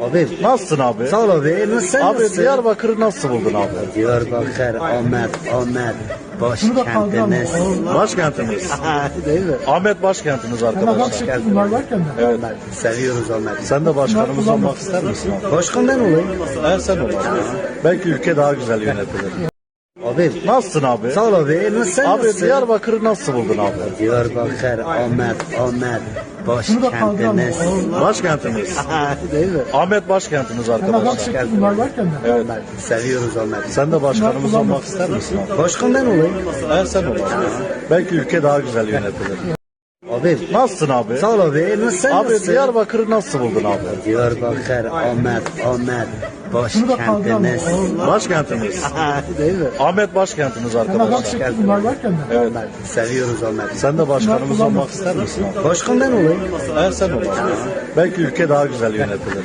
Abi Nasılsın abi? sağ ol abi. Nasıl sen Abi nasılsın? Diyarbakır'ı nasıl buldun abi? Diyarbakır, Ahmet, Ahmet. Başkentimiz. Başkentimiz. Değil mi? Ahmet başkentimiz arkadaşlar. Geldin. Bunlar varken de. Evet. Seviyoruz Ahmet. Sen de başkanımız olmak ister misin abi? Başkan ben olayım. Ben sen ol abi. Belki ülke daha güzel yönetilir. Abi Nasılsın abi? sağ ol abi. Nasıl sen Abi nasılsın? Diyarbakır'ı nasıl buldun abi? Diyarbakır, Ahmet, Ahmet. Başkentimiz. Başkentimiz. Değil mi? Ahmet başkentimiz arkadaşlar. Bunlar varken de. Evet. Seviyoruz Ahmet. Sen de başkanımız olmak ister misin abi? Başkan ben olayım. Ben sen ol abi. Belki ülke daha güzel yönetilir. Abi Nasılsın abi? sağ ol abi. Nasıl sen Abi nasılsın? Diyarbakır'ı nasıl buldun abi? Diyarbakır, Ahmet, Ahmet. Başkentimiz. Başkentimiz. Değil mi? Ahmet başkentimiz arkadaşlar. Bunlar varken de. Evet. Seviyoruz Ahmet. Sen de başkanımız olmak ister misin abi? Başkan ben olayım. Ben sen ol abi. Belki ülke daha güzel yönetilir.